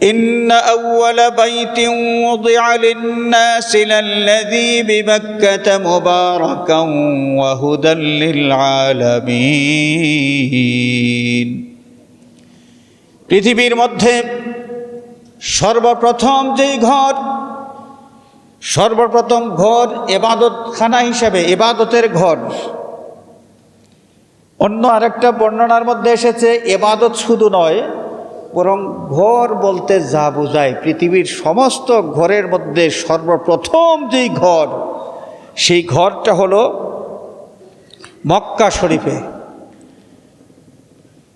إن أول بيت وضع للناس للذي ببكة مباركا وهدى للعالمين পৃথিবীর মধ্যে সর্বপ্রথম যেই ঘর সর্বপ্রথম ঘর এবাদতখানা হিসাবে এবাদতের ঘর অন্য আরেকটা বর্ণনার মধ্যে এসেছে এবাদত শুধু নয় বরং ঘর বলতে যা বোঝায় পৃথিবীর সমস্ত ঘরের মধ্যে সর্বপ্রথম যেই ঘর, সেই ঘরটা হলো মক্কা শরীফে।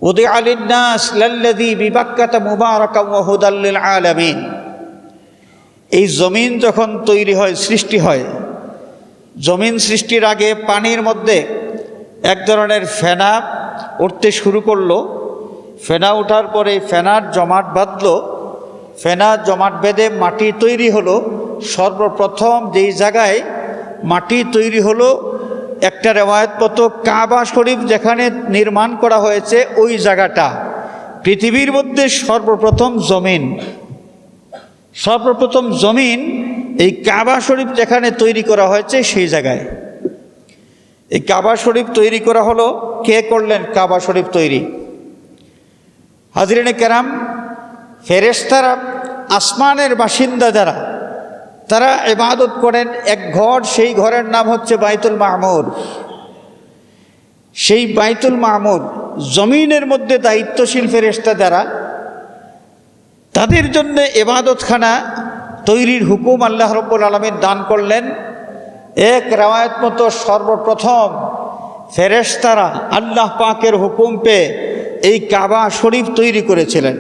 উদয় আলিনাস লাল্লাদি বিবাক্কাতা মুবারকা ওহুদাল্লিল আলামিন। এই জমিন যখন তৈরি হয়, সৃষ্টি হয়, জমিন সৃষ্টির আগে পানির মধ্যে এক ধরনের ফেনা উঠতে শুরু করল। ফেনা ওঠার পরে ফেনার জমাট বাঁধল। ফেনা জমাট বেঁধে মাটি তৈরি হলো। সর্বপ্রথম যেই জায়গায় মাটি তৈরি হলো, একটা রেওয়ায়ত মতো কাবা শরীফ যেখানে নির্মাণ করা হয়েছে, ওই জায়গাটা। পৃথিবীর মধ্যে সর্বপ্রথম জমিন। সর্বপ্রথম জমিন এই কাবা শরীফ যেখানে তৈরি করা হয়েছে, সেই জায়গায়। এই কাবা শরীফ তৈরি করা হলো। কে করলেন কাবা শরীফ তৈরি? হাজরিনে কেরাম ফেরেস্তারা আসমানের বাসিন্দা যারা, তারা এবাদত করেন, এক ঘর, সেই ঘরের নাম হচ্ছে বাইতুল মামুর। সেই বাইতুল মামুর জমিনের মধ্যে দায়িত্বশীল ফেরেস্তা যারা, তাদের জন্য এবাদতখানা তৈরির হুকুম আল্লাহ রব্বুল আলমীর দান করলেন। এক রাওয়ায়ত মতো সর্বপ্রথম ফেরেশতারা আল্লাহ পাকের হুকুম পেয়ে এই কাবা শরীফ তৈরি করেছিলেন।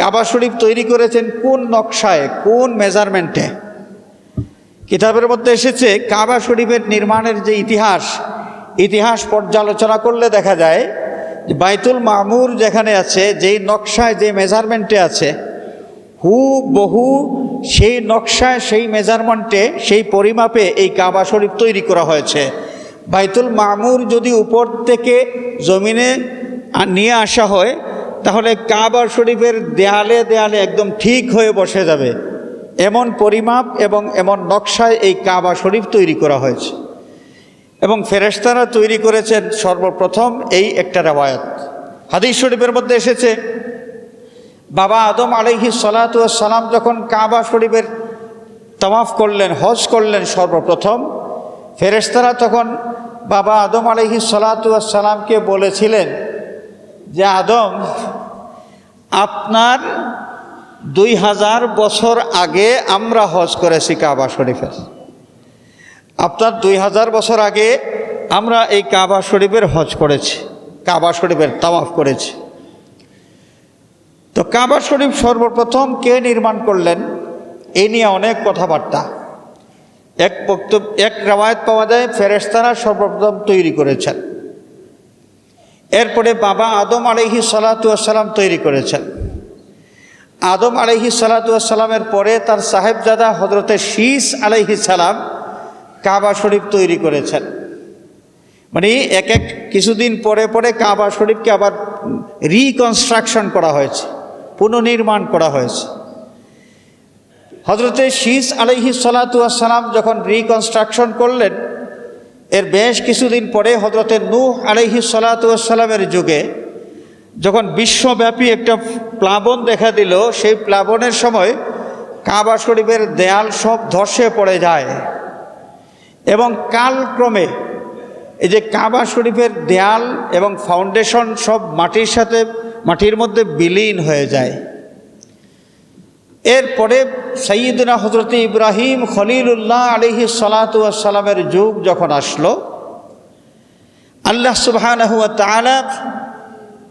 কাবা শরীফ তৈরি করেছেন কোন নকশায়, কোন মেজারমেন্টে কিতাবের মধ্যে এসেছে, কাবা শরীফের নির্মাণের যে ইতিহাস ইতিহাস পর্যালোচনা করলে দেখা যায় বাইতুল মামুর যেখানে আছে, যেই নকশায় যে মেজারমেন্টে আছে হু বহু সেই নকশায়, সেই মেজারমেন্টে সেই পরিমাপে এই কাবা শরীফ তৈরি করা হয়েছে। বাইতুল মামুর যদি উপর থেকে জমিনে নিয়ে আসা হয়, তাহলে কাবা শরীফের দেয়ালে দেয়ালে একদম ঠিক হয়ে বসে যাবে। এমন পরিমাপ এবং এমন নকশায় এই কাবা শরীফ তৈরি করা হয়েছে। এবং ফেরেশতারা তৈরি করেছেন সর্বপ্রথম এই একটা রেওয়ায়ত। হাদিস শরীফের মধ্যে এসেছে, বাবা আদম আলহি সালাম যখন কাবা শরীফের তমাফ করলেন, হজ করলেন সর্বপ্রথম, ফেরেশতারা তখন বাবা আদম আলহি সালামকে বলেছিলেন যে আদম, আপনার দুই হাজার বছর আগে আমরা হজ করেছি কাবা শরীফের। আপনার দুই হাজার বছর আগে আমরা এই কাবা শরীফের হজ করেছি, কাবা শরীফের তাওয়াফ করেছি। তো কাবা শরীফ সর্বপ্রথম কে নির্মাণ করলেন? এ নিয়ে অনেক কথাবার্তা। এক বক্তব্য, এক রেওয়ায়ত পাওয়া যায় ফেরেস্তারা সর্বপ্রথম তৈরি করেছেন। এরপরে বাবা আদম আলহি সালাতাম তৈরি করেছেন। আদম আলহি সালাতামের পরে তার সাহেবজাদা হজরতে শীষ আলহি সালাম কাবা শরীফ তৈরি করেছেন। মানে এক এক কিছুদিন পরে পরে কাবা শরীফকে আবার রিকনস্ট্রাকশন করা হয়েছে, পুনর্নির্মাণ করা হয়েছে। হজরতে শীষ আলহি সালাতাম যখন রিকনস্ট্রাকশন করলেন এর বেশ কিছুদিন পরে হজরতে নূহ আলহি সালাতামের যুগে যখন বিশ্বব্যাপী একটা প্লাবন দেখা দিল, সেই প্লাবনের সময় কাবা শরীফের দেয়াল সব ধসে পড়ে যায়। এবং কালক্রমে এই যে কাবা শরীফের দেয়াল এবং ফাউন্ডেশন সব মাটির সাথে, মাটির মধ্যে বিলীন হয়ে যায়। এরপরে সঈদনা হজরত ইব্রাহিম খলিলুল্লাহ আলহি সালাতামের যুগ যখন আসলো, আল্লাহ সুবহান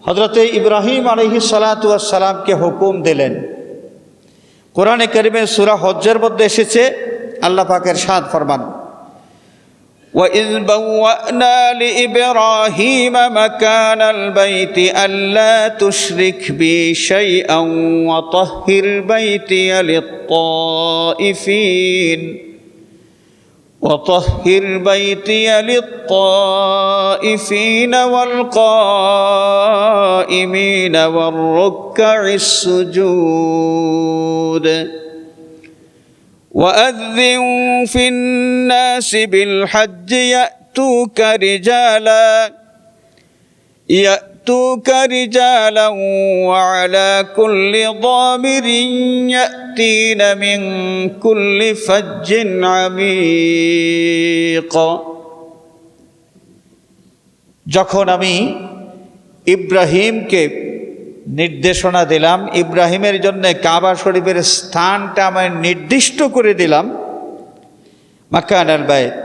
হজরত ইব্রাহিম আলহি সালাতামকে হুকুম দিলেন। কোরআনে করিমের সুরা হজ্জের মধ্যে এসেছে, আল্লাহ পাকের সাদ ফরমান। وإذ بوأنا لإبراهيم مكان البيت ألا تشرك بي شيئا وطهر بيتي للطائفين وطهر بيتي للطائفين والقائمين والركع السجود وأذن في الناس بالحج يأتوك رجالا يأتوك رجالا وعلى كل ضامر يأتين من كل فج عميق যখন আমি ইব্রাহিমকে নির্দেশনা দিলাম, ইব্রাহিমের জন্য কাবা শরীফের স্থানটা আমি নির্দিষ্ট করে দিলাম। মাকান আল বাইত,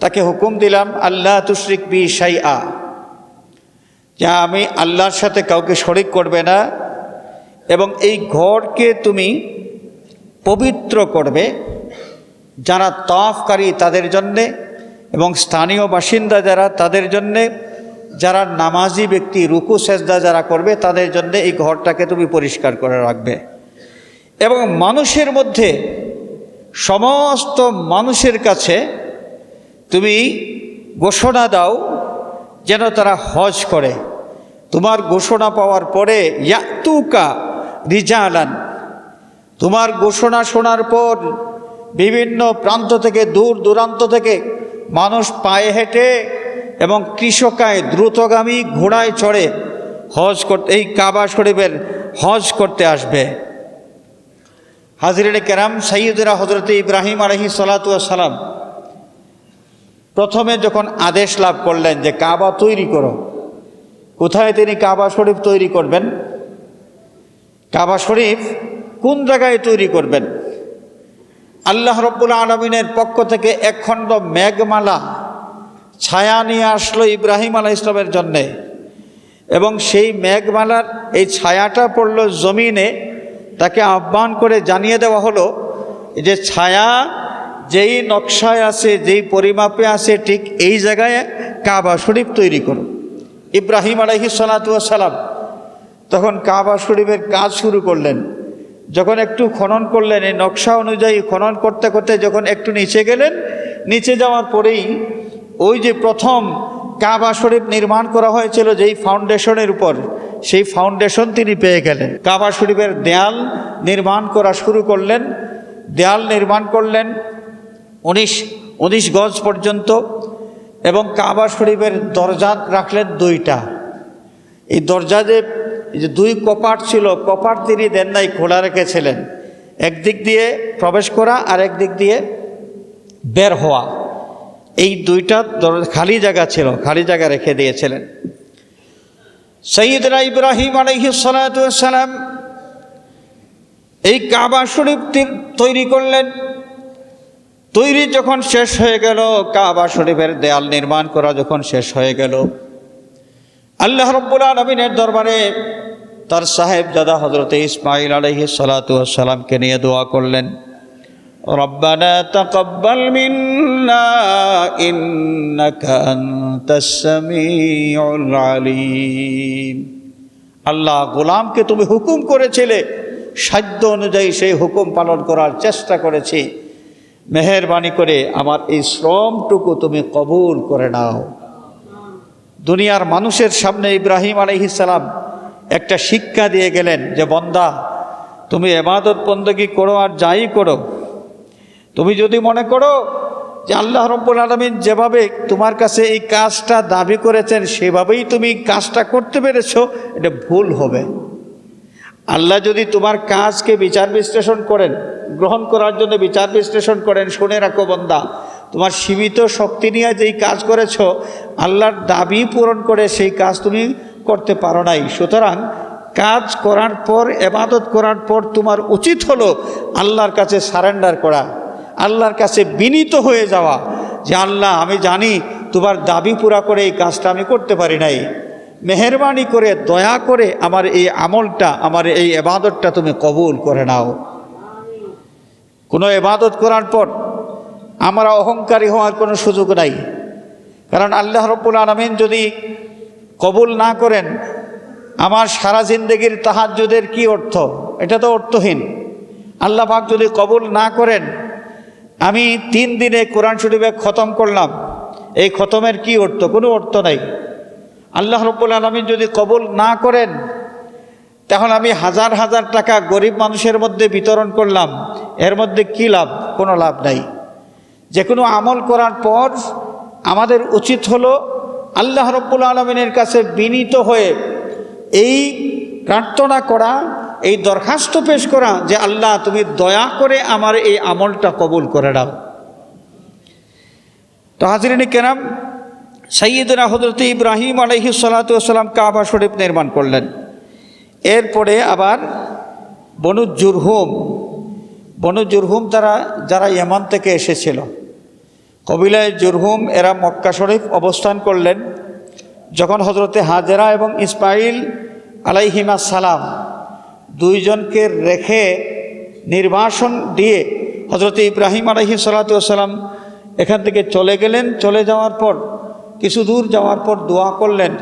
তাকে হুকুম দিলাম আল্লাহ তুশরিক বি সাই আ যা আমি আল্লাহর সাথে কাউকে শরিক করবে না, এবং এই ঘরকে তুমি পবিত্র করবে, যারা তফকারী তাদের জন্যে, এবং স্থানীয় বাসিন্দা যারা তাদের জন্যে যারা নামাজি ব্যক্তি, রুকু, সেজদা যারা করবে, তাদের জন্য এই ঘরটাকে তুমি পরিষ্কার করে রাখবে। এবং মানুষের মধ্যে সমস্ত মানুষের কাছে তুমি ঘোষণা দাও যেন তারা হজ করে। তোমার ঘোষণা পাওয়ার পরে, ইয়াতুকা রিজালান। তোমার ঘোষণা শোনার পর বিভিন্ন প্রান্ত থেকে, দূর দূরান্ত থেকে মানুষ পায়ে হেঁটে এবং কৃষকায় দ্রুতগামী ঘোড়ায় চড়ে হজ করতে এই কাবা শরীফের হজ করতে আসবে। হাজিরে কেরাম সৈয়দরা হজরত ইব্রাহিম আলহি সালাম প্রথমে যখন আদেশ লাভ করলেন যে কাবা তৈরি করো, কোথায় তিনি কাবা শরীফ তৈরি করবেন? কাবা শরীফ কোন জায়গায় তৈরি করবেন? আল্লাহ রব্বুল আলমিনের পক্ষ থেকে একখণ্ড মেঘমালা ছায়া নিয়ে আসলো ইব্রাহিম আলাহ ইসলামের জন্যে। এবং সেই মেঘমালার এই ছায়াটা পড়ল জমিনে, তাকে আহ্বান করে জানিয়ে দেওয়া হলো যে ছায়া যেই নকশায় আছে, যেই পরিমাপে আছে, ঠিক এই জায়গায় কাবা শরীফ তৈরি করো ইব্রাহিম আলহি সালাম তখন কাবা শরীফের কাজ শুরু করলেন। যখন একটু খনন করলেন, এই নকশা অনুযায়ী খনন করতে করতে যখন একটু নিচে গেলেন, নিচে যাওয়ার পরেই ওই যে প্রথম কাবা শরীফ নির্মাণ করা হয়েছিল যেই ফাউন্ডেশনের উপর, সেই ফাউন্ডেশন তিনি পেয়ে গেলেন। কাবা শরীফের দেয়াল নির্মাণ করা শুরু করলেন। দেয়াল নির্মাণ করলেন উনিশ উনিশ গজ পর্যন্ত এবং কাবা শরীফের দরজা রাখলেন দুইটা। এই দরজা যে যে দুই কপাট ছিল, কপাট তিনি দেন নাই, খোলা রেখেছিলেন। একদিক দিয়ে প্রবেশ করা আর একদিক দিয়ে বের হওয়া। এই দুইটা খালি জায়গা ছিল, খালি জায়গা রেখে দিয়েছিলেন। সৈয়দরা ইব্রাহিম আলহি সালাম এই কাবা শরীফ তৈরি করলেন। তৈরি যখন শেষ হয়ে গেল, কাবা শরীফের দেয়াল নির্মাণ করা যখন শেষ হয়ে গেল, আল্লাহ রব্বুল আলমিনের দরবারে তার সাহেব দাদা হজরত ইসমাইল আলহি সালাতামকে নিয়ে দোয়া করলেন। ربنا تقبل منا إنك أنت السميع العليم আল্লাহ গোলামকে তুমি হুকুম করেছিলে সাধ্য অনুযায়ী সেই হুকুম পালন করার চেষ্টা করেছি মেহরবানি করে আমার এই শ্রমটুকু তুমি কবুল করে নাও দুনিয়ার মানুষের সামনে ইব্রাহিম আলহিসাল্লাম একটা শিক্ষা দিয়ে গেলেন যে বন্দা তুমি এবাদত বন্দগি করো আর যাই করো তুমি যদি মনে করো যে আল্লাহ রব্বুল আলমিন যেভাবে তোমার কাছে এই কাজটা দাবি করেছেন, সেভাবেই তুমি কাজটা করতে পেরেছ, এটা ভুল হবে। আল্লাহ যদি তোমার কাজকে বিচার বিশ্লেষণ করেন, গ্রহণ করার জন্য বিচার বিশ্লেষণ করেন, শুনে রাখো বন্দা, তোমার সীমিত শক্তি নিয়ে যেই কাজ করেছ, আল্লাহর দাবি পূরণ করে সেই কাজ তুমি করতে পারো নাই। সুতরাং কাজ করার পর, এবাদত করার পর তোমার উচিত হলো আল্লাহর কাছে সারেন্ডার করা। আল্লাহর কাছে বিনীত হয়ে যাওয়া যে আল্লাহ, আমি জানি তোমার দাবি পুরা করে এই কাজটা আমি করতে পারি নাই। মেহরবানি করে, দয়া করে আমার এই আমলটা, আমার এই এবাদতটা তুমি কবুল করে নাও। কোনো এবাদত করার পর আমরা অহংকারী হওয়ার কোনো সুযোগ নাই। কারণ আল্লাহ রব্বুল আলমিন যদি কবুল না করেন, আমার সারা জিন্দগির তাহাজ্জুদের কি অর্থ? এটা তো অর্থহীন। আল্লাহ পাক যদি কবুল না করেন আমি তিন দিনে কোরআন শরীফে খতম করলাম। এই খতমের কি অর্থ? কোনো অর্থ নাই। আল্লাহ রব্বুল আলমী যদি কবুল না করেন তখন আমি হাজার হাজার টাকা গরিব মানুষের মধ্যে বিতরণ করলাম। এর মধ্যে কি লাভ? কোনো লাভ নাই। যে কোনো আমল করার পর আমাদের উচিত হলো আল্লাহ রব্বুল আলমিনের কাছে বিনীত হয়ে এই প্রার্থনা করা এই দরখাস্ত পেশ করা যে আল্লাহ, তুমি দয়া করে আমার এই আমলটা কবুল করে দাও তো হাজিরিনী কেরাম সৈয়দনা হজরত ইব্রাহিম আলহি সালাতাম কাবা শরীফ নির্মাণ করলেন। এরপরে আবার বনু জুরহুম বনু জুরহুম তারা যারা ইয়ামান থেকে এসেছিল, কবিলায় জুরহুম, এরা মক্কা শরীফ অবস্থান করলেন। যখন হজরতে হাজেরা এবং ইসমাইল আলাইহিমা সালাম দুইজনকে রেখে নির্বাসন দিয়ে হজরত ইব্রাহিম আলাইহি সালাতাম এখান থেকে চলে গেলেন চলে যাওয়ার পর কিছু দূর যাওয়ার পর দোয়া করলেন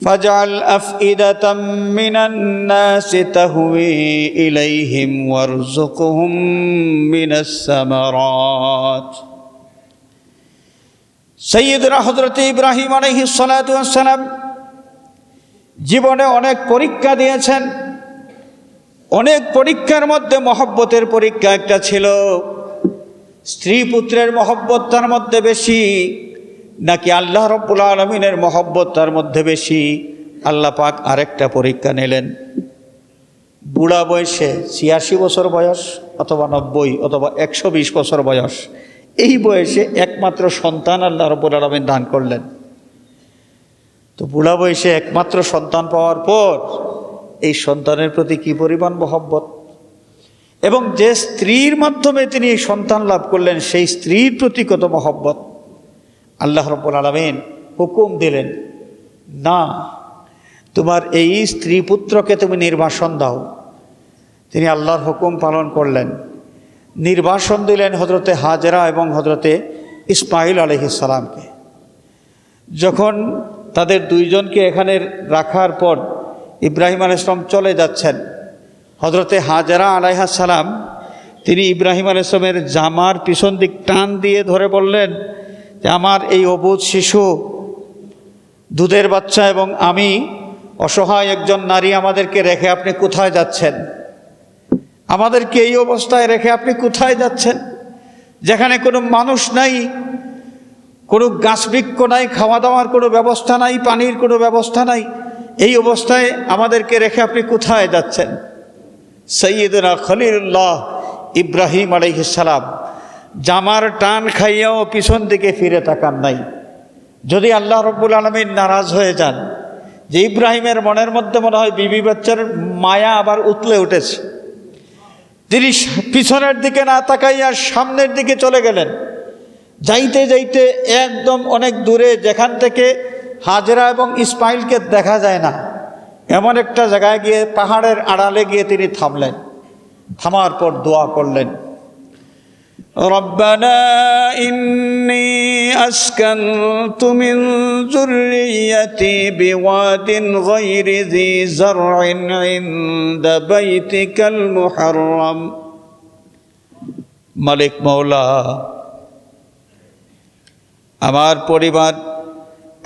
فاجعل أفئدة من الناس تهوي إليهم وارزقهم من الثمرات সৈয়দরা হজরত ইব্রাহিম আলহি সালাম জীবনে অনেক পরীক্ষা দিয়েছেন অনেক পরীক্ষার মধ্যে মহব্বতের পরীক্ষা একটা ছিল। স্ত্রী পুত্রের মহব্বত তার মধ্যে বেশি, নাকি আল্লাহ রব্বুল আলমিনের মহব্বত তার মধ্যে বেশি? আল্লাহ পাক আরেকটা পরীক্ষা নিলেন। বুড়া বয়সে ছিয়াশি বছর বয়স অথবা নব্বই অথবা একশো বিশ বছর বয়স, এই বয়সে একমাত্র সন্তান আল্লাহ রব্বুল আলমিন দান করলেন। তো বুড়া বয়সে একমাত্র সন্তান পাওয়ার পর এই সন্তানের প্রতি কি পরিমাণ মহব্বত? এবং যে স্ত্রীর মাধ্যমে তিনি এই সন্তান লাভ করলেন, সেই স্ত্রীর প্রতি কত মহব্বত? আল্লাহ রব্বুল আলমিন হুকুম দিলেন, না, তোমার এই স্ত্রী পুত্রকে তুমি নির্বাসন দাও। তিনি আল্লাহর হুকুম পালন করলেন। নির্বাসন দিলেন হজরতে হাজরা এবং হজরতে ইসমাইল আলহিসালামকে যখন তাদের দুইজনকে এখানে রাখার পর ইব্রাহিম আল ইসলাম চলে যাচ্ছেন। হজরতে হাজরা আলাইহাসালাম তিনি ইব্রাহিম আল ইসলামের জামার পিছন দিক টান দিয়ে ধরে বললেন, যে আমার এই অবুধ শিশু, দুধের বাচ্চা এবং আমি অসহায় একজন নারী আমাদেরকে রেখে আপনি কোথায় যাচ্ছেন? আমাদেরকে এই অবস্থায় রেখে আপনি কোথায় যাচ্ছেন? যেখানে কোনো মানুষ নাই, কোনো গাছবৃক্ষ নাই, খাওয়া দাওয়ার কোনো ব্যবস্থা নাই, পানির কোনো ব্যবস্থা নাই এই অবস্থায় আমাদেরকে রেখে আপনি কোথায় যাচ্ছেন? সৈয়দনা খলিল্লাহ ইব্রাহিম আলাইহিসালাম জামার টান খাইয়াও পিছন দিকে ফিরে তাকান নাই। যদি আল্লাহ রব্বুল আলমীর নারাজ হয়ে যান, যে ইব্রাহিমের মনের মধ্যে মনে হয় বিবি বাচ্চার মায়া আবার উতলে উঠেছে, তিনি পিছনের দিকে না তাকাইয়া সামনের দিকে চলে গেলেন, যাইতে যাইতে একদম অনেক দূরে যেখান থেকে হাজরা এবং ইসমাইলকে দেখা যায় না এমন একটা জায়গায় গিয়ে পাহাড়ের আড়ালে গিয়ে তিনি থামলেন থামার পর দোয়া করলেন ربنا إني أسكنت من ذريتي بواد غير ذي زرع عند بيتك المحرم মালিক মৌলা আমার পরিবার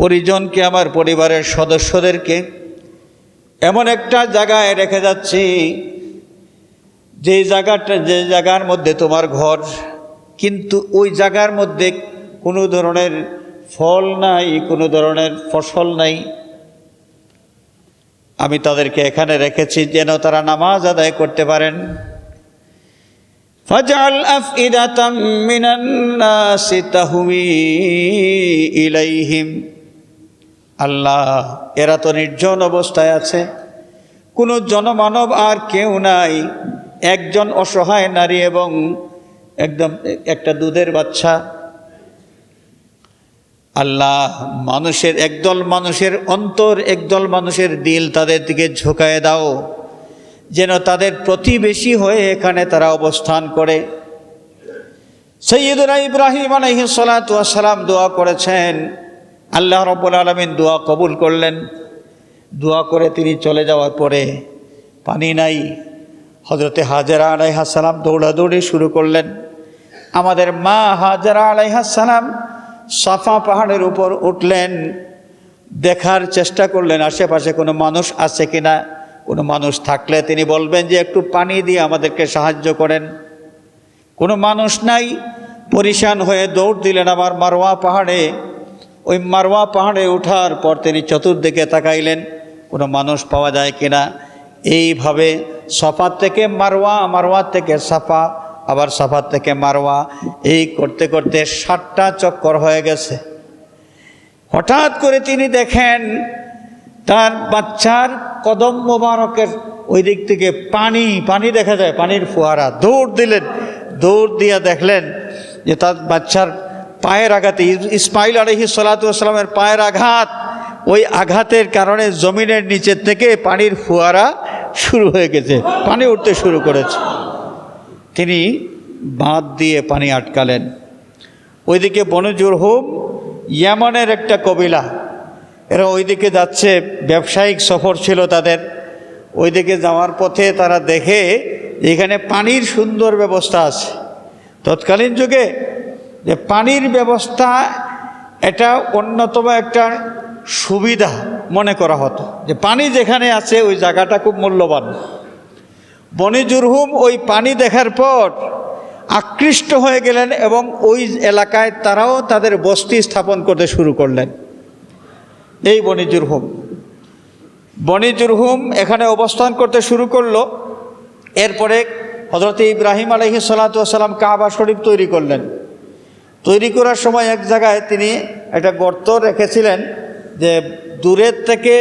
পরিজনকে আমার পরিবারের সদস্যদেরকে এমন একটা জায়গায় রেখে যাচ্ছি যে জায়গাটা যে জায়গার মধ্যে তোমার ঘর কিন্তু ওই জায়গার মধ্যে কোনো ধরনের ফল নাই কোনো ধরনের ফসল নাই আমি তাদেরকে এখানে রেখেছি যেন তারা নামাজ আদায় করতে পারেন فاجعل أفئدة من الناس تهوي إليهم আল্লাহ, এরা তো নির্জন অবস্থায় আছে। কোনো জনমানব আর কেউ নাই। একজন অসহায় নারী এবং একদম একটা দুধের বাচ্চা। আল্লাহ মানুষের, একদল মানুষের অন্তর, একদল মানুষের দিল তাদের দিকে ঝোঁকায় দাও। যেন তাদের প্রতিবেশী হয়ে এখানে তারা অবস্থান করে। সৈয়দুরা ইব্রাহিম আলহি সালাম দোয়া করেছেন আল্লাহ রব্বুল আলমিন দোয়া কবুল করলেন। দোয়া করে তিনি চলে যাওয়ার পরে পানি নাই। হজরতে হাজারা আলাইহাসালাম দৌড়াদৌড়ি শুরু করলেন। আমাদের মা হাজারা আলাইহাসালাম সাফা পাহাড়ের উপর উঠলেন। দেখার চেষ্টা করলেন, আশেপাশে কোনো মানুষ আছে কিনা? কোনো মানুষ থাকলে তিনি বলবেন যে, একটু পানি দিয়ে আমাদেরকে সাহায্য করেন। কোনো মানুষ নাই, পরিশান হয়ে দৌড় দিলেন আমার মারোয়া পাহাড়ে। ওই মারোয়া পাহাড়ে ওঠার পর তিনি চতুর্দিকে তাকাইলেন, কোনো মানুষ পাওয়া যায় কিনা। এইভাবে সফার থেকে মারোয়া মারোয়া থেকে সাফা, আবার সাফার থেকে মারোয়া এই করতে করতে ষাটটা চক্কর হয়ে গেছে। হঠাৎ করে তিনি দেখেন, তার বাচ্চার কদম মোবারকের ওই দিক থেকে পানি পানি দেখা যায়, পানির ফোয়ারা। দৌড় দিলেন, দৌড় দিয়া দেখলেন যে তার বাচ্চার পায়ের আঘাতে ইস- ইসমাইল আলহি সালাতামের পায়ের আঘাত, ওই আঘাতের কারণে জমিনের নিচের থেকে পানির ফোয়ারা শুরু হয়ে গেছে, পানি উঠতে শুরু করেছে। তিনি বাঁধ দিয়ে পানি আটকালেন। ওইদিকে বনজুর হোম, ইয়ামানের একটা কবিলা, এরা ওইদিকে যাচ্ছে, ব্যবসায়িক সফর ছিল তাদের। ওইদিকে যাওয়ার পথে তারা দেখে, এখানে পানির সুন্দর ব্যবস্থা আছে। তৎকালীন যুগে যে পানির ব্যবস্থা এটা অন্যতম একটা সুবিধা মনে করা হতো। যে পানি যেখানে আছে, ওই জায়গাটা খুব মূল্যবান। বনিজুরহুম ওই পানি দেখার পর আকৃষ্ট হয়ে গেলেন এবং ওই এলাকায় তারাও তাদের বস্তি স্থাপন করতে শুরু করলেন। এই বনিজুরহুম বনিজুরহুম এখানে অবস্থান করতে শুরু করল। এরপরে হজরত ইব্রাহিম আলহি সালাতাম কাবা শরীফ তৈরি করলেন। তৈরি করার সময় এক জায়গায় তিনি একটা গর্ত রেখেছিলেন যে দূরের থেকে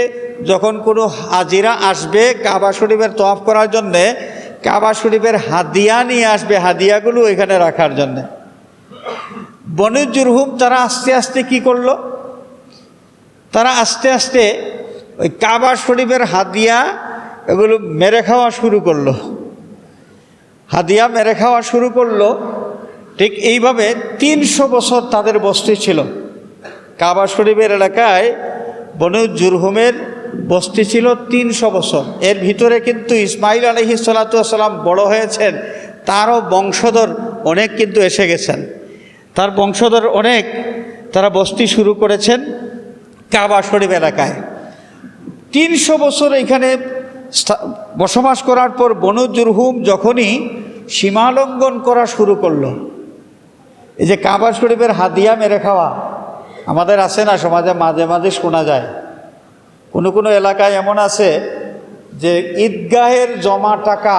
যখন কোনো হাজিরা আসবে কাবা শরীফের তফ করার জন্যে, কাবা শরীফের হাদিয়া নিয়ে আসবে, হাদিয়াগুলো এখানে রাখার জন্যে। বনুজুরহুম তারা আস্তে আস্তে কি করল? তারা আস্তে আস্তে ওই কাবা শরীফের হাদিয়া এগুলো মেরে খাওয়া শুরু করল। হাদিয়া মেরে খাওয়া শুরু করল ঠিক এইভাবে তিনশো বছর তাদের বস্তি ছিল। কাবা শরীফের এলাকায় বনু জুরহুমের বস্তি ছিল তিনশো বছর। এর ভিতরে কিন্তু ইসমাইল আলহি সাল্লাম বড় হয়েছেন, তারও বংশধর অনেক কিন্তু এসে গেছেন। তার বংশধর অনেক, তারা বস্তি শুরু করেছেন কাবা শরীফ এলাকায়। তিনশো বছর এখানে বসবাস করার পর বনু জুরহুম যখনই সীমালঙ্ঘন করা শুরু করল এই যে কাবা শরীফের হাদিয়া মেরে খাওয়া, আমাদের আছে না, সমাজে মাঝে মাঝে শোনা যায়। কোনো কোনো এলাকায় এমন আছে যে ঈদগাহের জমা টাকা,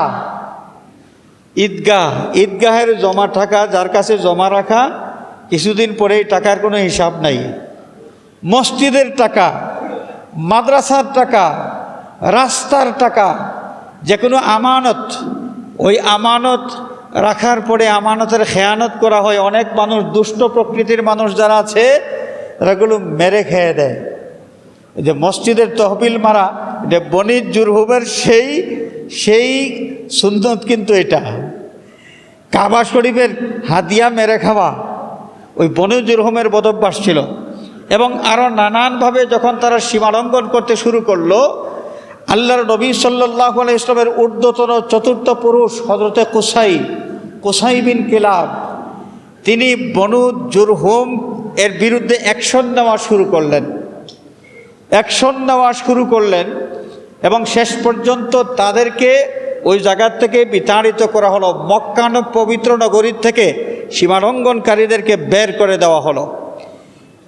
ঈদগাহ, ঈদগাহের জমা টাকা যার কাছে জমা রাখা, কিছুদিন পরেই টাকার কোনো হিসাব নাই। মসজিদের টাকা, মাদ্রাসার টাকা, রাস্তার টাকা, যে কোনো আমানত, ওই আমানত রাখার পরে আমানতের খেয়ানত করা হয়। অনেক মানুষ, দুষ্ট প্রকৃতির মানুষ যারা আছে তারাগুলো মেরে খেয়ে দেয়। যে মসজিদের তহবিল মারা এটা বনির জুরহুবের সেই সেই সুন্দর কিন্তু এটা। কাবা শরীফের হাদিয়া মেরে খাওয়া, ওই বনু জুরহুমের বদভ্যাস ছিল। এবং আরও নানানভাবে যখন তারা সীমালঙ্ঘন করতে শুরু করল আল্লাহর নবী সাল্লাহ আলাই ইসলামের ঊর্ধ্বতন চতুর্থ পুরুষ হজরতে কোসাই, কুসাই বিন কিলাব। তিনি বনু জুরহুম এর বিরুদ্ধে অ্যাকশন নেওয়া শুরু করলেন। অ্যাকশন নেওয়া শুরু করলেন এবং শেষ পর্যন্ত তাদেরকে ওই জায়গার থেকে বিতাড়িত করা হলো। মক্কান পবিত্র নগরীর থেকে সীমালঙ্ঘনকারীদেরকে বের করে দেওয়া হলো।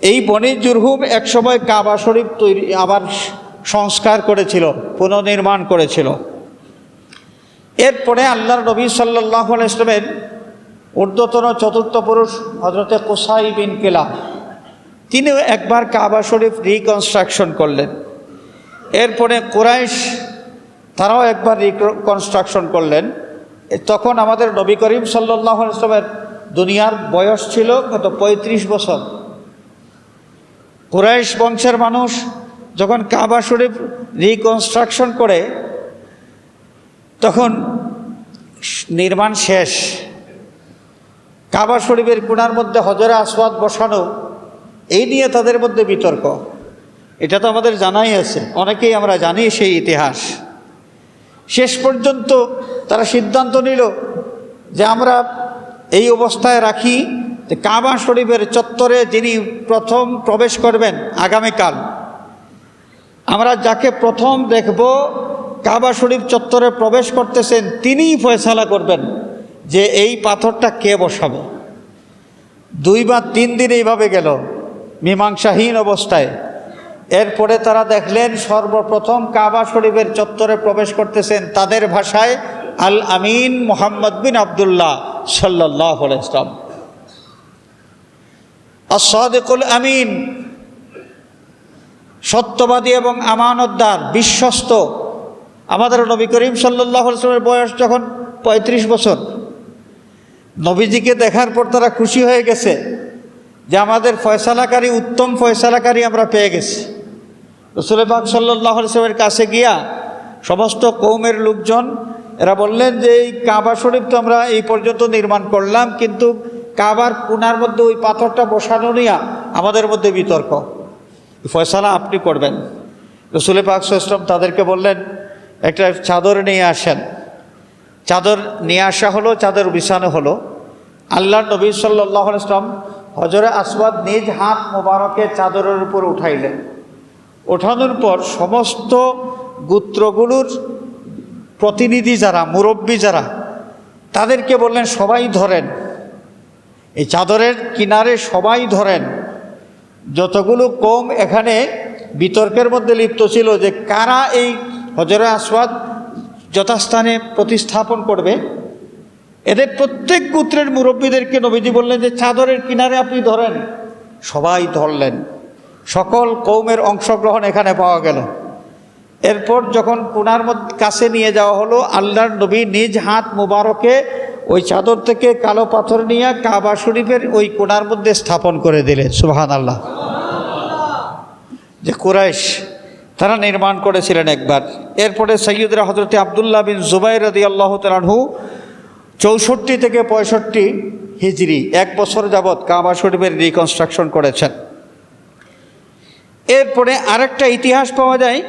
এই বনি জুরহুম একসময় কাবা শরীফ তৈরি, আবার সংস্কার করেছিল, পুনর্নির্মাণ করেছিল। এরপরে আল্লাহর নবী সাল্লাহ ইসলামের ঊর্ধ্বতন চতুর্থ পুরুষ হজরতে কোসাই বিন কেলা তিনিও একবার কাবা শরীফ রিকনস্ট্রাকশন করলেন। এরপরে কোরাইশ, তারাও একবার রিকনস্ট্রাকশন করলেন। তখন আমাদের নবী করিম সাল্লাহ ইসলামের দুনিয়ার বয়স ছিল কত? পঁয়ত্রিশ বছর। কুরাইশ বংশের মানুষ যখন কাবা শরীফ রিকনস্ট্রাকশন করে, তখন নির্মাণ শেষ। কাবা শরীফের কোণার মধ্যে হজরে আসওয়াদ বসানো, এই নিয়ে তাদের মধ্যে বিতর্ক। এটা তো আমাদের জানাই আছে, অনেকেই আমরা জানি সেই ইতিহাস। শেষ পর্যন্ত তারা সিদ্ধান্ত নিল যে আমরা এই অবস্থায় রাখি কাবা শরীফের চত্বরে যিনি প্রথম প্রবেশ করবেন, আগামীকাল। আমরা যাকে প্রথম দেখব, কাবা শরীফ চত্বরে প্রবেশ করতেছেন, তিনিই ফয়সালা করবেন যে এই পাথরটা কে বসাবে। দুই বা তিন দিন এইভাবে গেল, মীমাংসাহীন অবস্থায়। এরপরে তারা দেখলেন, সর্বপ্রথম কাবা শরীফের চত্বরে প্রবেশ করতেছেন তাদের ভাষায় আল আমিন মোহাম্মদ বিন আবদুল্লাহ সাল্লাহ ইসলাম আসাদেকুল আমিন সত্যবাদী এবং আমানতদার, বিশ্বস্ত। আমাদের নবী করিম সাল্লাহ ইসলামের বয়স যখন পঁয়ত্রিশ বছর, নবীজিকে দেখার পর তারা খুশি হয়ে গেছে যে আমাদের ফয়সালাকারী, উত্তম ফয়সালাকারী আমরা পেয়ে গেছি। রসুল পাক সাল্লাহ ইসলামের কাছে গিয়া সমস্ত কৌমের লোকজন, এরা বললেন যে, এই কাবা শরীফ তো আমরা এই পর্যন্ত নির্মাণ করলাম, কিন্তু কাবার কোনার মধ্যে ওই পাথরটা বসানো নিয়ে আমাদের মধ্যে বিতর্ক। ফয়সালা আপনি করবেন। রসুল পাক ইসলাম তাদেরকে বললেন, একটা চাদর নিয়ে আসেন। চাদর নিয়ে আসা হলো, চাদর বিছানো হলো। আল্লাহ নবী সাল্লাহ ইসলাম হজরে আসবাদ নিজ হাত মোবারকে চাদরের উপর উঠাইলেন। ওঠানোর পর সমস্ত গোত্রগুলোর প্রতিনিধি যারা, মুরব্বী যারা, তাদেরকে বললেন, সবাই ধরেন। এই চাদরের কিনারে সবাই ধরেন। যতগুলো কম এখানে বিতর্কের মধ্যে লিপ্ত ছিল যে কারা এই হজরা আসওয়াদ যথাস্থানে প্রতিস্থাপন করবে, এদের প্রত্যেক গোত্রের মুরব্বীদেরকে নবীজি বললেন যে চাদরের কিনারে আপনি ধরেন, সবাই ধরলেন, সকল কৌমের অংশগ্রহণ এখানে পাওয়া গেল। এরপর যখন কোনার কাছে নিয়ে যাওয়া হলো, আল্লাহর নবী নিজ হাত মুবারকে ওই চাদর থেকে কালো পাথর নিয়ে কাবা শরীফের ওই কোনার মধ্যে স্থাপন করে দিলেন সুবাহান আল্লাহ যে কুরাইশ, তারা নির্মাণ করেছিলেন একবার। এরপরে সৈয়দরা হজরতে আবদুল্লাহ বিন জুবাই রদি আল্লাহ তালাহু চৌষট্টি থেকে পঁয়ষট্টি হিজড়ি এক বছর যাবৎ কাবা শরীফের রিকনস্ট্রাকশন করেছেন। এরপরে আরেকটা ইতিহাস পাওয়া যায়,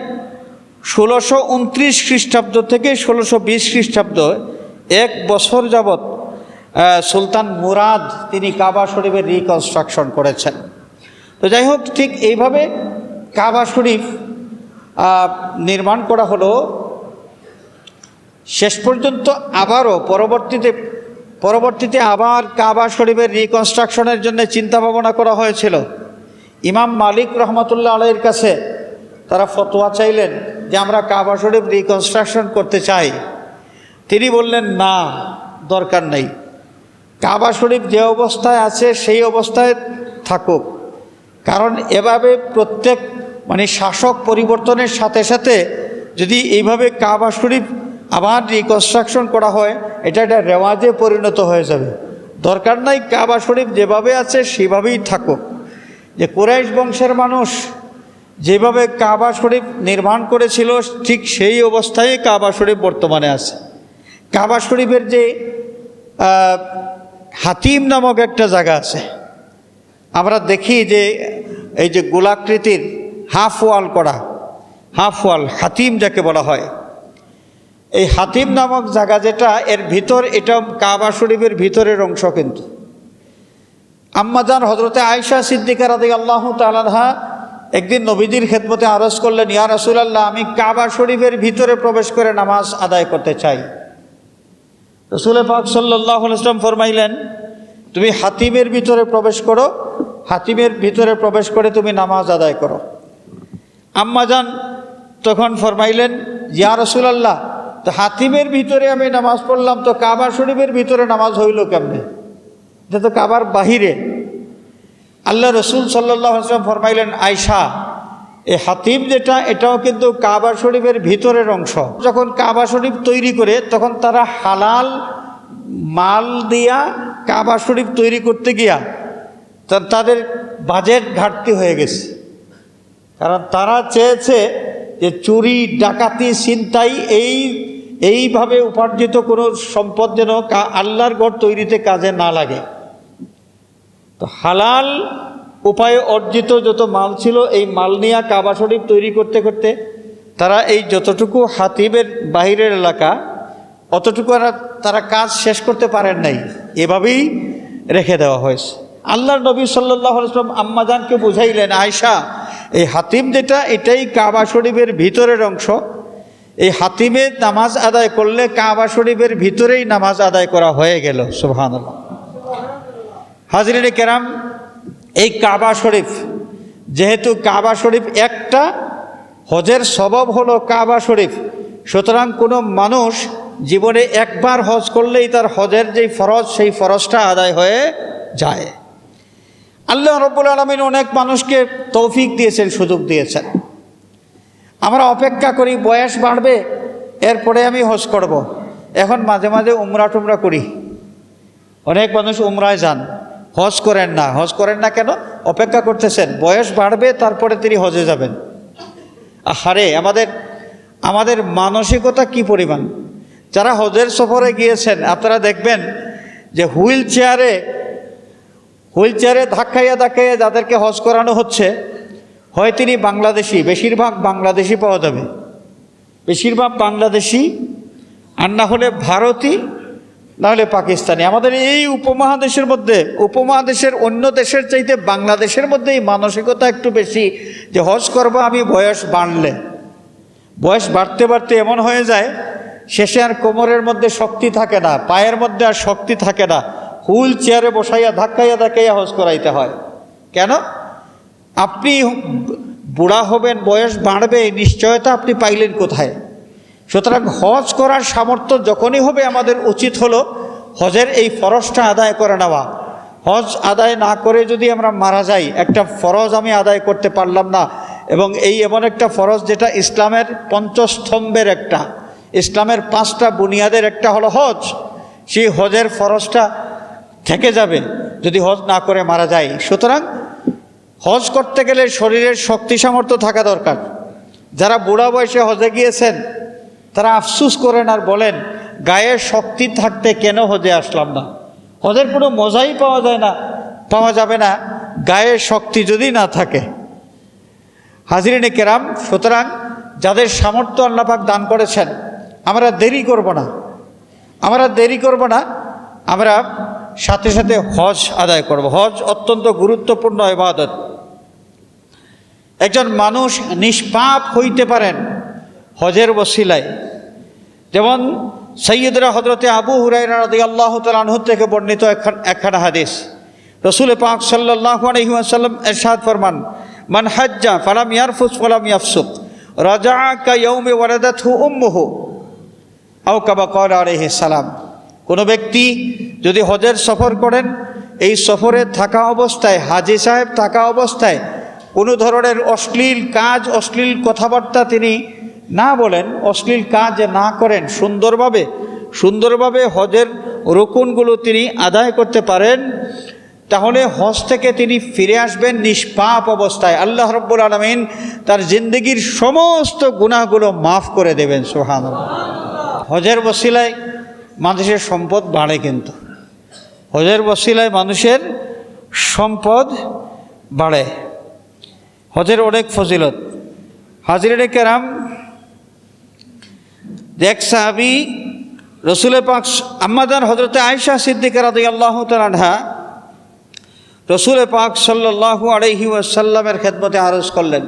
ষোলোশো উনত্রিশ খ্রিস্টাব্দ থেকে ষোলোশো বিশ খ্রিস্টাব্দ এক বছর যাবৎ সুলতান মুরাদ তিনি কাবা শরীফের রিকনস্ট্রাকশন করেছেন। তো যাই হোক, ঠিক এইভাবে কাবা শরীফ নির্মাণ করা হলো। শেষ পর্যন্ত আবারও পরবর্তীতে পরবর্তীতে আবার কাবা শরীফের রিকনস্ট্রাকশনের জন্য চিন্তা ভাবনা করা হয়েছিল। ইমাম মালিক রহমতুল্লাহ আলাইয়ের কাছে তারা ফতোয়া চাইলেন যে আমরা কাবা শরীফ রিকনস্ট্রাকশন করতে চাই। তিনি বললেন, না, দরকার নেই। কাবা শরীফ যে অবস্থায় আছে, সেই অবস্থায় থাকুক। কারণ এভাবে প্রত্যেক মানে শাসক পরিবর্তনের সাথে সাথে যদি এইভাবে কাবা শরীফ আবার রিকনস্ট্রাকশন করা হয়, এটা একটা রেওয়াজে পরিণত হয়ে যাবে। দরকার নাই কাবা শরীফ যেভাবে আছে, সেভাবেই থাকুক। যে কুরাইশ বংশের মানুষ যেভাবে কাবা শরীফ নির্মাণ করেছিল, ঠিক সেই অবস্থায় কাবা শরীফ বর্তমানে আছে। কাবা শরীফের যে হাতিম নামক একটা জায়গা আছে। আমরা দেখি যে, এই যে গোলাকৃতির হাফ ওয়াল করা, হাফ ওয়াল হাতিম যাকে বলা হয়। এই হাতিম নামক জায়গা যেটা, এর ভিতর এটা কাবা শরীফের ভিতরের অংশ কিন্তু। আম্মাজান হজরতে আয়সা সিদ্দিকা রাদি আল্লাহ তালাহা একদিন নবীজির খেদমতে আরজ করলেন, ইয়া রাসূলুল্লাহ, আমি কাবা শরীফের ভিতরে প্রবেশ করে নামাজ আদায় করতে চাই। রসুল পাক সাল্লাহ ইসলাম ফরমাইলেন, তুমি হাতিমের ভিতরে প্রবেশ করো, হাতিমের ভিতরে প্রবেশ করে তুমি নামাজ আদায় করো। আম্মাজান তখন ফরমাইলেন, ইয়া রসুলাল্লাহ, তো হাতিমের ভিতরে আমি নামাজ পড়লাম, তো কাবা শরীফের ভিতরে নামাজ হইল কেমনে? এটা তো কাবার বাহিরে। আল্লাহ রসুল সাল্লাহ আসলাম ফরমাইলেন আয়সা এই হাতিম যেটা, এটাও কিন্তু কাবা শরীফের ভিতরের অংশ। যখন কাবা শরীফ তৈরি করে, তখন তারা হালাল মাল দিয়া কাবা শরীফ তৈরি করতে গিয়া তাদের বাজেট ঘাটতি হয়ে গেছে। কারণ তারা চেয়েছে যে চুরি, ডাকাতি, ছিনতাই এই, এইভাবে উপার্জিত কোনো সম্পদ যেন আল্লাহর ঘর তৈরিতে কাজে না লাগে। তো হালাল উপায়ে অর্জিত যত মাল ছিল, এই মাল নিয়ে কাবা শরীফ তৈরি করতে করতে তারা এই যতটুকু হাতিবের বাহিরের এলাকা, অতটুকু তারা কাজ শেষ করতে পারেন নাই। এভাবেই রেখে দেওয়া হয়েছে। আল্লাহ নবী সাল্লাহ আলাইসলাম আম্মাজানকে বুঝাইলেন আয়সা এই হাতিম যেটা, এটাই কাবা শরীফের ভিতরের অংশ। এই হাতিমে নামাজ আদায় করলে কাবা শরীফের ভিতরেই নামাজ আদায় করা হয়ে গেল। সুবহানাল্লাহ। হাজরিনে কেরাম এই কাবা শরীফ, যেহেতু কাবা শরীফ একটা, হজের সবব হলো কাবা শরীফ। সুতরাং কোনো মানুষ জীবনে একবার হজ করলেই তার হজের যেই ফরজ, সেই ফরজটা আদায় হয়ে যায়। আল্লাহ রব্বুল আলমিন অনেক মানুষকে তৌফিক দিয়েছেন, সুযোগ দিয়েছেন। আমরা অপেক্ষা করি, বয়স বাড়বে, এরপরে আমি হজ করব। এখন মাঝে মাঝে উমরা টুমরা করি। অনেক মানুষ উমরায় যান। হজ করেন না। হজ করেন না কেন? অপেক্ষা করতেছেন। বয়স বাড়বে, তারপরে তিনি হজে যাবেন। আহারে, আমাদের আমাদের মানসিকতা কি পরিমাণ? যারা হজের সফরে গিয়েছেন, আপনারা দেখবেন যে হুইল চেয়ারে হুইল চেয়ারে ধাক্কাইয়া ধাক্কাইয়া যাদেরকে হজ করানো হচ্ছে, হয় তিনি বাংলাদেশি, বেশিরভাগ বাংলাদেশি পাওয়া যাবে। বেশিরভাগ বাংলাদেশি, আর না হলে ভারতী না হলে পাকিস্তানি। আমাদের এই উপমহাদেশের মধ্যে, উপমহাদেশের অন্য দেশের চাইতে বাংলাদেশের মধ্যে এই মানসিকতা একটু বেশি যে হজ করব আমি, বয়স বাড়লে। বয়স বাড়তে বাড়তে এমন হয়ে যায়, শেষে আর কোমরের মধ্যে শক্তি থাকে না, পায়ের মধ্যে আর শক্তি থাকে না। হুইল চেয়ারে বসাইয়া, ধাক্কাইয়া ধাক্কাইয়া হজ করাইতে হয়। কেন? আপনি বুড়া হবেন, বয়স বাড়বে, নিশ্চয়তা আপনি পাইলেন কোথায়? সুতরাং হজ করার সামর্থ্য যখনই হবে, আমাদের উচিত হলো হজের এই ফরজটা আদায় করে নেওয়া। হজ আদায় না করে যদি আমরা মারা যাই, একটা ফরজ আমি আদায় করতে পারলাম না, এবং এই এমন একটা ফরজ যেটা ইসলামের পঞ্চস্তম্ভের একটা, ইসলামের পাঁচটা বুনিয়াদের একটা হলো হজ, সেই হজের ফরজটা থেকে যাবে যদি হজ না করে মারা যায় সুতরাং হজ করতে গেলে শরীরের শক্তি সামর্থ্য থাকা দরকার। যারা বুড়া বয়সে হজে গিয়েছেন তারা আফসুস করেন আর বলেন, গায়ের শক্তি থাকতে কেন হজে আসলাম না? হজের কোনো মজাই পাওয়া যায় না, পাওয়া যাবে না, গায়ের শক্তি যদি না থাকে। হাজিরিনে কেরাম, সুতরাং যাদের সামর্থ্য আল্লাপাক দান করেছেন, আমরা দেরি করব না। আমরা দেরি করব না, আমরা সাথে সাথে হজ আদায় করব। হজ অত্যন্ত গুরুত্বপূর্ণ ইবাদত। একজন মানুষ নিষ্পাপ হইতে পারেন হজের বসিলায় যেমন সৈয়দরা হজরতে আবু হুরাইরা রদি আল্লাহ তালাহ থেকে বর্ণিত একখান হাদিস। রসুল পাক সাল্লাহ এরশাদ ফরমান, মান হাজ্জা ফালাম ইয়ারফুস ফালাম ইয়াফসুক রাজা কা ইয়ৌমে ওয়ারাদাত হু উম্মুহু। আও কাবা আলহি সালাম, কোনো ব্যক্তি যদি হজের সফর করেন, এই সফরে থাকা অবস্থায়, হাজি সাহেব থাকা অবস্থায় কোনো ধরনের অশ্লীল কাজ, অশ্লীল কথাবার্তা তিনি না বলেন, অশ্লীল কাজ না করেন, সুন্দরভাবে সুন্দরভাবে হজের রকুনগুলো তিনি আদায় করতে পারেন। তাহলে হজ থেকে তিনি ফিরে আসবেন নিষ্পাপ অবস্থায়। আল্লাহ রব্বুল আলমিন তার জিন্দগির সমস্ত গুণাগুলো মাফ করে দেবেন সোহান হজের বসিলায় মানুষের সম্পদ বাড়ে কিন্তু। হজের বসিলায় মানুষের সম্পদ বাড়ে। হজের অনেক ফজিলত। হাজিরে কেরাম এক সাহাবি রসুল পাক আম্মাদান হজরতে আয়সা সিদ্দিক রাদি আল্লাহ তালাহা রসুল পাক সাল্লাহু আলহি ওয়াসাল্লামের খেদমতে আরজ করলেন,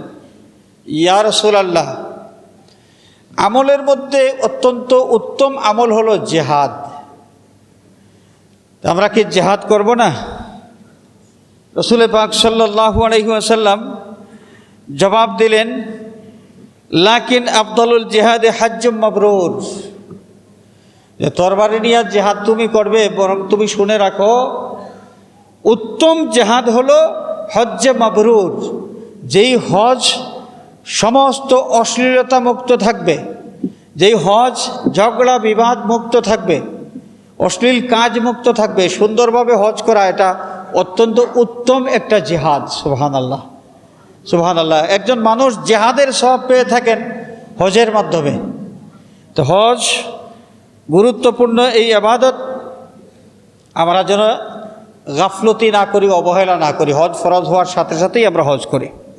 ইয়া রসুল আল্লাহ আমলের মধ্যে অত্যন্ত উত্তম আমল হলো জেহাদ। আমরা কি জেহাদ করব না? রসুল পাক সাল্লাহু আলহি আসাল্লাম জবাব দিলেন লাকিন আফদলুল জেহাদে হাজ্জম মাবরুর। যে তরবারি নিয়ে জেহাদ তুমি করবে, বরং তুমি শুনে রাখো, উত্তম জেহাদ হলো হজ্জে মাবরুর, যেই হজ সমস্ত অশ্লীলতা মুক্ত থাকবে, যেই হজ ঝগড়া বিবাদ মুক্ত থাকবে, অশ্লীল কাজ মুক্ত থাকবে, সুন্দরভাবে হজ করা, এটা অত্যন্ত উত্তম একটা জেহাদ সুবহান আল্লাহ সুবহান আল্লাহ একজন মানুষ জেহাদের সব পেয়ে থাকেন হজের মাধ্যমে। তো হজ গুরুত্বপূর্ণ এই আবাদত। আমরা যেন গাফলতি না করি, অবহেলা না করি, হজ ফরজ হওয়ার সাথে সাথেই আমরা হজ করি।